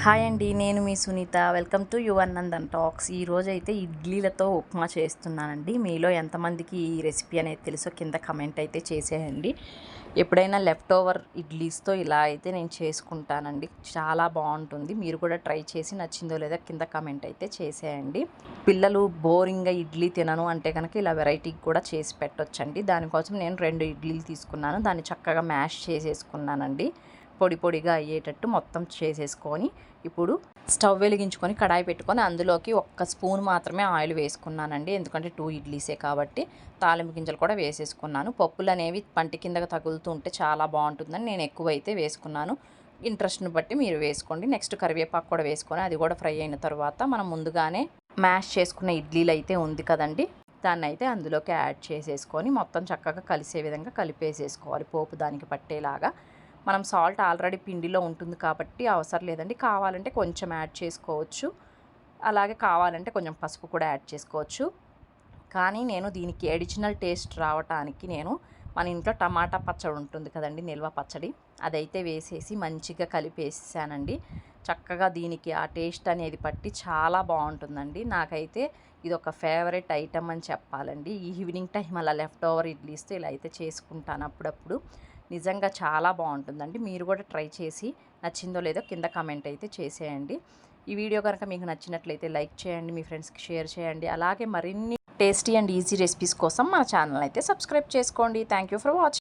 Hi అండి నేను మీ Sunitha. Welcome to your Nandan talks. ఈ అయితే ఇడ్లీలతో ఉప్మా చేస్తున్నానండి. మీలో ఎంతమందికి ఈ రెసిపీ అనేది తెలుసో కింద కమెంట్ అయితే చేసేయండి. ఎప్పుడైనా లెఫ్ట్ ఓవర్ ఇడ్లీస్తో ఇలా అయితే నేను చేసుకుంటానండి. చాలా బాగుంటుంది. మీరు కూడా ట్రై చేసి నచ్చిందో లేదో కింద కమెంట్ అయితే చేసేయండి. పిల్లలు బోరింగ్గా ఇడ్లీ తినను అంటే కనుక ఇలా వెరైటీ కూడా చేసి పెట్టొచ్చండి. దానికోసం నేను రెండు ఇడ్లీలు తీసుకున్నాను. దాన్ని చక్కగా మ్యాష్ చేసేసుకున్నానండి. పొడి పొడిగా అయ్యేటట్టు మొత్తం చేసేసుకొని ఇప్పుడు స్టవ్ వెలిగించుకొని కడాయి పెట్టుకొని అందులోకి ఒక్క స్పూన్ మాత్రమే ఆయిల్ వేసుకున్నానండి. ఎందుకంటే టూ ఇడ్లీసే కాబట్టి తాలింపు గింజలు కూడా వేసేసుకున్నాను. పప్పులు అనేవి పంటి కిందగా తగులుతూ ఉంటే చాలా బాగుంటుందని నేను ఎక్కువైతే వేసుకున్నాను. ఇంట్రెస్ట్ని బట్టి మీరు వేసుకోండి. నెక్స్ట్ కరివేపాకు కూడా వేసుకొని అది కూడా ఫ్రై అయిన తర్వాత మనం ముందుగానే మ్యాష్ చేసుకున్న ఇడ్లీలు అయితే ఉంది కదండి. దాన్ని అయితే అందులోకి యాడ్ చేసేసుకొని మొత్తం చక్కగా కలిసే విధంగా కలిపేసేసుకోవాలి. పోపు దానికి పట్టేలాగా మనం సాల్ట్ ఆల్రెడీ పిండిలో ఉంటుంది కాబట్టి అవసరం లేదండి. కావాలంటే కొంచెం యాడ్ చేసుకోవచ్చు. అలాగే కావాలంటే కొంచెం పసుపు కూడా యాడ్ చేసుకోవచ్చు. కానీ నేను దీనికి అడిషనల్ టేస్ట్ రావటానికి నేను మన ఇంట్లో టమాటా పచ్చడి ఉంటుంది కదండి నిల్వ పచ్చడి. అదైతే వేసేసి మంచిగా కలిపేసానండి. చక్కగా దీనికి ఆ టేస్ట్ అనేది పట్టి చాలా బాగుంటుందండి. నాకైతే ఇది ఒక ఫేవరెట్ ఐటమ్ అని చెప్పాలండి. ఈవినింగ్ టైం అలా లెఫ్ట్ ఓవర్ ఇడ్లీస్తో ఇలా అయితే చేసుకుంటాను అప్పుడప్పుడు. నిజంగా చాలా బాగుంటుందండి. మీరు కూడా ట్రై చేసి నచ్చిందో లేదో కింద కమెంట్ అయితే చేసేయండి. ఈ వీడియో కనుక మీకు నచ్చినట్లయితే లైక్ చేయండి మీ ఫ్రెండ్స్కి షేర్ చేయండి. అలాగే మరిన్ని టేస్టీ అండ్ ఈజీ రెసిపీస్ కోసం మన ఛానల్ అయితే సబ్స్క్రైబ్ చేసుకోండి. Thank you for watching